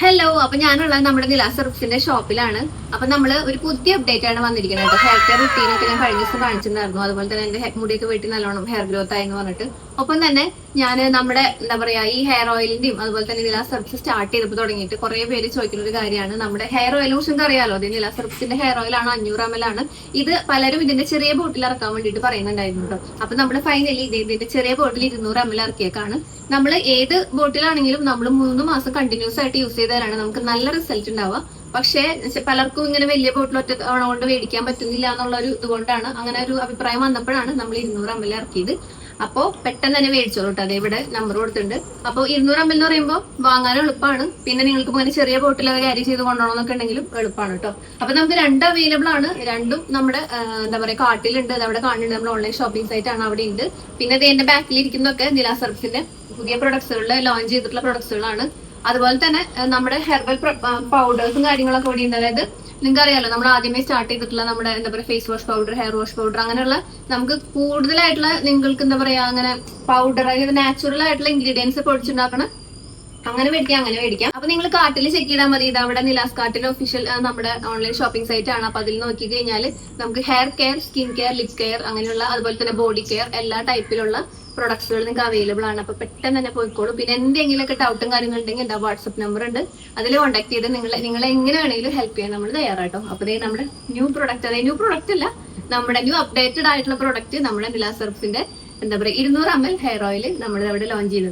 Hello അപ്പൊ ഞാനുള്ളത് നമ്മുടെ നിലാസ് റിപ്സിന്റെ ഷോപ്പിലാണ്. അപ്പൊ നമ്മൾ ഒരു പുതിയ അപ്ഡേറ്റ് ആണ് വന്നിരിക്കുന്നത്. ഹെയർ കെയർ റുട്ടീൻ ഒക്കെ ഞാൻ കഴിഞ്ഞ ദിവസം കാണിച്ചിട്ടുണ്ടായിരുന്നു. അതുപോലെ തന്നെ എന്റെ മുടിയൊക്കെ വെട്ടി നല്ലോണം ഹെയർ ഗ്രോത്ത് ആയി എന്ന് പറഞ്ഞിട്ട്. ഒപ്പം തന്നെ ഞാൻ നമ്മുടെ എന്താ പറയാ ഈ ഹെയർ ഓയിലിന്റെയും അതുപോലെ തന്നെ നിലാസ് റിപ്സ് സ്റ്റാർട്ട് ചെയ്തപ്പോൾ തുടങ്ങിയിട്ട് കുറെ പേര് ചോദിക്കുന്ന ഒരു കാര്യമാണ്. നമ്മുടെ ഹെയർ ഓയിൽ കുറിച്ച് അറിയാലോ? അത് നിലാസ് റിപ്സിന്റെ ഹെയർ ഓയിലാണ് അഞ്ഞൂറ് എം എൽ ആണ്. ഇത് പലരും ഇതിന്റെ ചെറിയ ബോട്ടിൽ ഇറക്കാൻ വേണ്ടിയിട്ട് പറയുന്നുണ്ടായിരുന്നു അപ്പൊ നമ്മൾ ഫൈനലി ഇത് ഇതിന്റെ ചെറിയ ബോട്ടിൽ ഇരുന്നൂറ് എം എൽ ഇറക്കിയേക്കാണ്. നമ്മൾ ഏത് ബോട്ടിലാണെങ്കിലും നമ്മൾ മൂന്ന് മാസം കണ്ടിന്യൂസ് ആയിട്ട് യൂസ് ചെയ്താലാണ് നമുക്ക് നല്ല റിസൾട്ട് ഉണ്ടാവുക. പക്ഷേ പലർക്കും ഇങ്ങനെ വലിയ ബോട്ടിൽ ഒറ്റ തവണ കൊണ്ട് മേടിക്കാൻ പറ്റുന്നില്ല എന്നുള്ള ഒരു ഇതുകൊണ്ടാണ് അങ്ങനെ ഒരു അഭിപ്രായം വന്നപ്പോഴാണ് നമ്മൾ ഇരുന്നൂറ് എം ഇറക്കിയത്. അപ്പോ പെട്ടെന്ന് തന്നെ മേടിച്ചോളൂ കേട്ടോ ഇവിടെ നമ്പർ കൊടുത്തിട്ടുണ്ട്. അപ്പോൾ ഇരുന്നൂറ് എം എന്ന് പറയുമ്പോൾ വാങ്ങാൻ എളുപ്പമാണ്. പിന്നെ നിങ്ങൾക്ക് ഇങ്ങനെ ചെറിയ ബോട്ടിലൊക്കെ ക്യാരി ചെയ്ത് കൊണ്ടുപോകണമെന്നൊക്കെ ഉണ്ടെങ്കിലും എളുപ്പമാണ് കേട്ടോ അപ്പൊ നമുക്ക് രണ്ട് അവൈലബിൾ ആണ്. രണ്ടും നമ്മുടെ എന്താ പറയുക കാർട്ടിലുണ്ട് അത് അവിടെ കാണുന്നുണ്ട്. നമ്മുടെ ഓൺലൈൻ ഷോപ്പിംഗ് സൈറ്റ് ആണ് അവിടെ ഉണ്ട് പിന്നെ ഇത് എന്റെ ബാക്കിൽ ഇരിക്കുന്നതൊക്കെ സർഫിന്റെ പുതിയ പ്രൊഡക്ട്സുകളിൽ ലോഞ്ച് ചെയ്തിട്ടുള്ള പ്രൊഡക്ട്സുകളാണ് അതുപോലെ തന്നെ നമ്മുടെ ഹെർബൽ പൗഡേഴ്സും കാര്യങ്ങളൊക്കെ കൂടി ഉണ്ട്. അതായത് നിങ്ങൾക്ക് അറിയാലോ നമ്മൾ ആദ്യമേ സ്റ്റാർട്ട് ചെയ്തിട്ടുള്ള നമ്മുടെ എന്താ പറയുക face wash powder hair wash powder അങ്ങനെയുള്ള നമുക്ക് കൂടുതലായിട്ടുള്ള നിങ്ങൾക്ക് എന്താ പറയാ അങ്ങനെ പൗഡർ അതായത് നാച്ചുറൽ ആയിട്ടുള്ള ഇൻഗ്രീഡിയൻസ് പൊടിച്ചുണ്ടാക്കണ അങ്ങനെ മേടിക്കാം അങ്ങനെ മേടിക്കാം. അപ്പൊ നിങ്ങൾ കാർട്ടിൽ ചെക്ക് ചെയ്താൽ മതി. അവിടെ നിലാസ് കാർട്ടിൽ ഒഫീഷ്യൽ നമ്മുടെ ഓൺലൈൻ ഷോപ്പിംഗ് സൈറ്റ് ആണ്. അപ്പൊ അതിൽ നോക്കി കഴിഞ്ഞാൽ നമുക്ക് hair care skin care lip care അങ്ങനെയുള്ള അതുപോലെ തന്നെ ബോഡി കെയർ എല്ലാ ടൈപ്പിലുള്ള പ്രൊഡക്ട്സുകൾ നിങ്ങൾക്ക് അവൈലബിൾ ആണ്. അപ്പൊ പെട്ടെന്ന് തന്നെ പോയിക്കോളൂ. പിന്നെ എന്തെങ്കിലുമൊക്കെ ഡൗട്ടും കാര്യങ്ങളും ഉണ്ടെങ്കിൽ എന്താ വാട്സപ്പ് നമ്പർ ഉണ്ട്. അതിൽ കോൺടാക്ട് ചെയ്ത് നിങ്ങൾ നിങ്ങളെ എങ്ങനെ വേണമെങ്കിലും ഹെൽപ്പ് ചെയ്യാൻ നമ്മൾ തയ്യാറാട്ടോ. അപ്പൊ നമ്മുടെ ന്യൂ പ്രൊഡക്റ്റ് അതായത് ന്യൂ പ്രൊഡക്റ്റ് അല്ല നമ്മുടെ ന്യൂ അപ്ഡേറ്റഡ് ആയിട്ടുള്ള പ്രൊഡക്റ്റ് നമ്മുടെ നിലാ സർഫിന്റെ എന്താ പറയുക ഇരുന്നൂറ് എം എൽ ഹെയർ ഓയിൽ നമ്മൾ അവിടെ ലോഞ്ച് ചെയ്യുന്നുണ്ട്